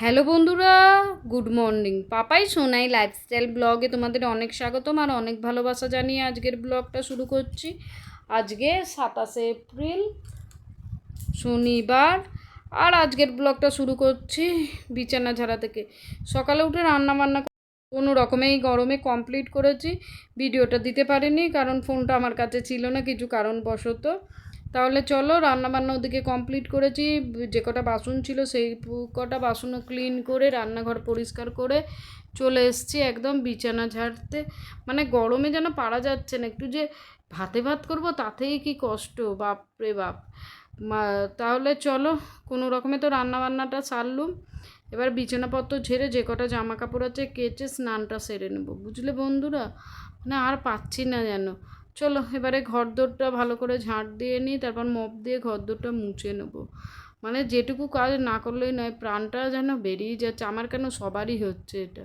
Hello বন্ধুরা, good morning. Papai Sonai lifestyle ব্লগে তোমাদের অনেক স্বাগতম আর অনেক ভালোবাসা জানিয়ে আজকের ব্লগটা শুরু করছি। আজকে সাতাশে এপ্রিল, শনিবার আর আজকের ব্লগটা শুরু করছি বিছানা ঝাড়া থেকে। সকালে উঠে রান্না বান্না কোনো রকমেই গরমে কমপ্লিট করেছি। ভিডিওটা দিতে পারিনি কারণ ফোনটা আমার কাছে ছিল না, কিছু কারণবশত। তাহলে চলো রান্নাবান্না ওদিকে কমপ্লিট করেছি। যে কটা বাসন ছিল সেই কটা বাসনও ক্লিন করে, রান্নাঘর পরিষ্কার করে চলে এসেছি একদম বিছানা ঝাড়তে। মানে গরমে যেন পারা যাচ্ছে না, একটু যে ভাতে ভাত করব তাতেই কি কষ্ট বাপরে বাপ। তাহলে চলো, কোনো রকমে তো রান্নাবান্নাটা সারলুম। এবার বিছানাপত্র ঝেড়ে যে কটা জামা কাপড় আছে কেচে স্নানটা সেরে নেব। বুঝলে বন্ধুরা? মানে আর পাচ্ছি না যেন। চলো, এবারে ঘর দোরটা ভালো করে ঝাঁট দিয়ে নিই, তারপর মপ দিয়ে ঘর দোরটা মুছে নেব। মানে যেটুকু কাজ না করলেই নয়, প্রাণটা যেন বেরিয়ে যাচ্ছে, আমার কেন সবারই হচ্ছে এটা?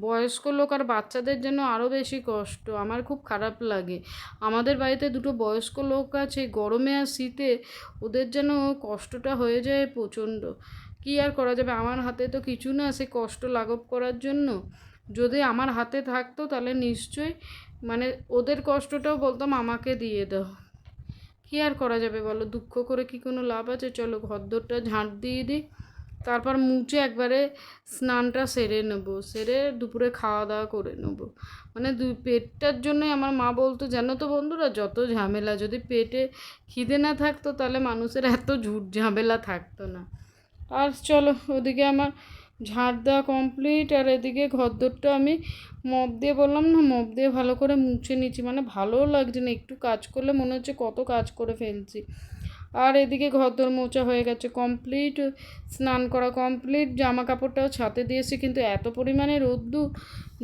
বয়স্ক লোক আর বাচ্চাদের জন্য আরও বেশি কষ্ট, আমার খুব খারাপ লাগে। আমাদের বাড়িতে দুটো বয়স্ক লোক আছে, গরমে আর শীতে, ওদের যেন কষ্টটা হয়ে যায় প্রচণ্ড। কী আর করা যাবে, আমার হাতে তো কিছু না, সে কষ্ট লাঘব করার জন্য। যদি আমার হাতে থাকতো তাহলে নিশ্চয়ই মানে ওদের কষ্টটাও বলতাম আমাকে দিয়ে দাও। কী আর করা যাবে বলো? দুঃখ করে কি কোনো লাভ আছে? চলো ঘরদোরটা ঝাঁট দিয়ে দিই। তারপর মুছে একবারে স্নানটা সেরে নেব। সেরে দুপুরে খাওয়া দাওয়া করে নেব। মানে দু, পেটটার জন্যই আমার মা বলতো, জানো তো বন্ধুরা, যত ঝামেলা যদি পেটে খিদে না থাকতো, তাহলে মানুষের এত ঝুট ঝামেলা থাকতো না। আর চলো, ওদিকে আমার ঝাড় দেওয়া কমপ্লিট আর এদিকে ঘরদোরটা আমি মপ দিয়ে বললাম, না, মপ দিয়ে ভালো করে মুছে নিচ্ছি। মানে ভালোও লাগছে না, একটু কাজ করলে মনে হচ্ছে কত কাজ করে ফেলছি। আর এদিকে ঘরদোর মোছা হয়ে গেছে কমপ্লিট স্নান করা কমপ্লিট জামা কাপড়টাও ছাতে দিয়েছি, কিন্তু এত পরিমাণে রোদ্দুর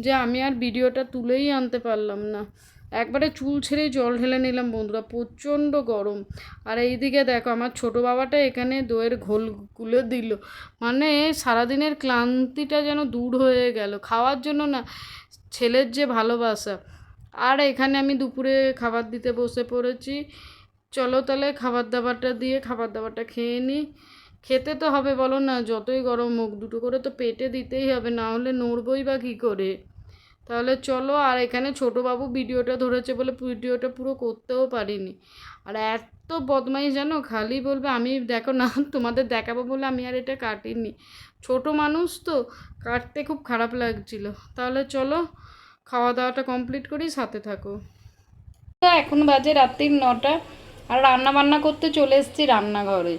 যে আমি আর ভিডিওটা তুলেই আনতে পারলাম না। একবারে চুল ছেড়েই জল ঢেলে নিলাম বন্ধুরা, প্রচণ্ড গরম। আর এইদিকে দেখো, আমার ছোটো বাবাটা এখানে দইয়ের ঘোল গুলে দিল। মানে সারাদিনের ক্লান্তিটা যেন দূর হয়ে গেল, খাওয়ার জন্য না, ছেলের যে ভালোবাসা। আর এখানে আমি দুপুরে খাবার দিতে বসে পড়েছি। চলো তাহলে খাবার দাবারটা দিয়ে খাবার দাবারটা খেয়ে নিই। খেতে তো হবে, বলো না, যতই গরম মুখ দুটো করে তো পেটে দিতেই হবে, না হলে নড়বই বা কী করে? তাহলে চলো, আর এখানে বাবু ভিডিওটা ধরেছে বলে ভিডিওটা পুরো করতেও পারিনি। আর এত বদমাইশ জানো, খালি বলবে, আমি দেখো না, তোমাদের দেখাবো বলে আমি আর এটা কাটিনি। ছোট মানুষ তো, কাটতে খুব খারাপ লাগছিল। তাহলে চলো খাওয়া দাওয়াটা কমপ্লিট করি, সাথে থাকো। এখন বাজে রাত্রির নটা, আর রান্না বান্না করতে চলে এসেছি রান্নাঘরে।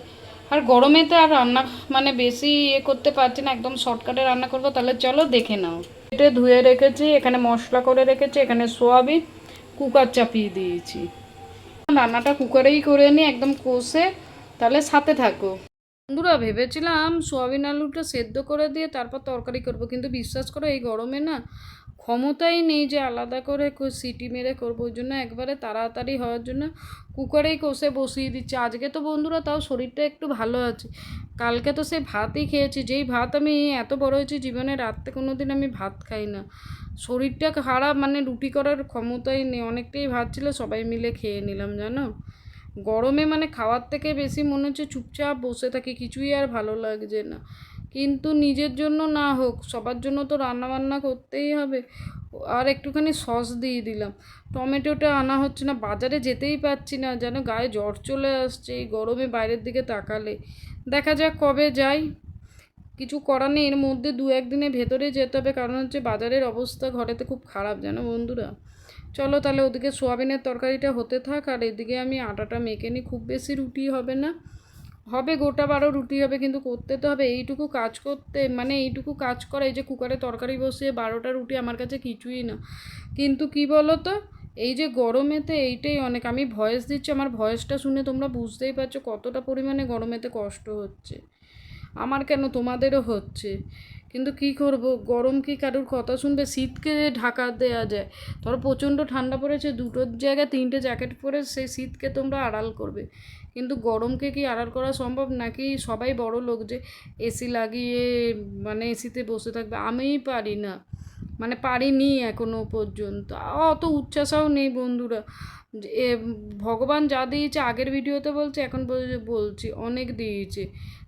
আর গরমে তো আর রান্না মানে বেশি ইয়ে করতে পারছি না, একদম শর্টকাটে রান্না করব, তাহলে চলো দেখে নাও। এটা ধুয়ে রেখেছি, এখানে মশলা করে রেখেছি, এখানে সোয়াবিন, কুকার চাপিয়ে দিয়েছি। রান্নাটা কুকারেই করে নিই একদম কষে, তাহলে সাথে থাকো। বন্ধুরা, ভেবেছিলাম সোয়াবিন আলুটা সেদ্ধ করে দিয়ে তারপর তরকারি করব, কিন্তু বিশ্বাস করো এই গরমে না ক্ষমতাই নেই যে আলাদা করে সিটি মেরে করব, ওই জন্য একবারে তাড়াতাড়ি হওয়ার জন্য কুকারেই কষে বসিয়ে দিচ্ছে। আজকে তো বন্ধুরা তাও শরীরটা একটু ভালো আছে। কালকে তো সেই ভাতই খেয়েছি, যেই ভাত আমি এত বড় হয়েছি জীবনে রাত্রে কোনো দিন আমি ভাত খাই না। শরীরটা খারাপ মানে রুটি করার ক্ষমতাই নেই, অনেকটাই ভাত ছিল, সবাই মিলে খেয়ে নিলাম, জানো? গরমে মানে খাওয়ার থেকে বেশি মনে হচ্ছে চুপচাপ বসে থাকি, কিছুই আর ভালো লাগছে না। কিন্তু নিজের জন্য না হোক, সবার জন্য তো রান্না বান্না করতেই হবে। আর একটুখানি সস দিয়ে দিলাম। টমেটোটা আনা হচ্ছে না, বাজারে যেতেই পারছি না, যেন গায়ে জ্বর চলে আসছে, এই গরমে বাইরের দিকে তাকালে। দেখা যাক কবে যাই। কিছু করার নেই, এর মধ্যে দু একদিনের ভেতরে যেতে হবে, কারণ হচ্ছে বাজারের অবস্থা ঘরেতে খুব খারাপ, জানো বন্ধুরা। চলো তাহলে ওদিকে সোয়াবিনের তরকারিটা হতে থাক, আর এদিকে আমি আটাটা মেখে নিই, খুব বেশি রুটি হবে না। হবে, গোটা বারো রুটি হবে, কিন্তু করতে তো হবে। এইটুকু কাজ করতে মানে এইটুকু কাজ করা, এই যে কুকারে তরকারি বসিয়ে বারোটা রুটি আমার কাছে কিছুই না। কিন্তু কি বলো তো এই যে গরমেতে এইটাই অনেক, আমি ভয়েস দিচ্ছি, আমার ভয়েসটা শুনে তোমরা বুঝতেই পারছ কতটা পরিমাণে গরমেতে কষ্ট হচ্ছে। আমার কেন? তোমাদেরও হচ্ছে। কিন্তু কি করব? গরম কি কারোর কথা শুনবে? শীতকে ঢাকা দেওয়া যায়। ধরো প্রচণ্ড ঠান্ডা পড়েছে দুটোর জায়গায় তিনটে জ্যাকেট পরে সেই শীতকে তোমরা আড়াল করবে। কিন্তু গরমকে কি আড়াল করা সম্ভব? নাকি সবাই বড় লোক যে এসি লাগিয়ে মানে এসিতে বসে থাকবে? আমিই পারি না। মানে পারিনি এখনও পর্যন্ত। অত উচ্ছ্বাসাও নেই বন্ধুরা। এ, ভগবান যা দিয়েছে, আগের ভিডিওতে বলছে, এখন বলছি, অনেক দিয়েছে।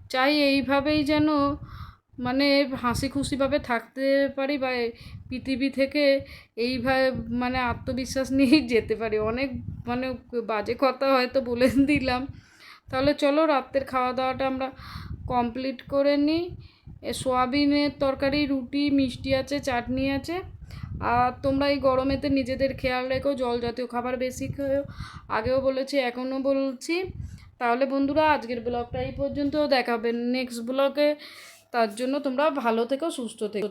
চাই এইভাবেই যেন মানে হাসি খুশিভাবে থাকতে পারি বা পৃথিবী থেকে এইভাবে মানে আত্মবিশ্বাস নিয়েই যেতে পারি। অনেক মানে বাজে কথা হয়তো বলে দিলাম। তাহলে চলো রাত্রের খাওয়া দাওয়াটা আমরা কমপ্লিট করে নিই। সোয়াবিনের তরকারি, রুটি, মিষ্টি আছে, চাটনি আছে। আর তোমরা এই গরমেতে নিজেদের খেয়াল রেখো, জল জাতীয় খাবার বেশি খেও আগেও বলেছি, এখনও বলছি। তাহলে বন্ধুরা, আজকের ব্লগটা এই পর্যন্ত। দেখাবেন নেক্সট ব্লগে। তার জন্য তোমরা ভালো থেকো সুস্থ থেকো।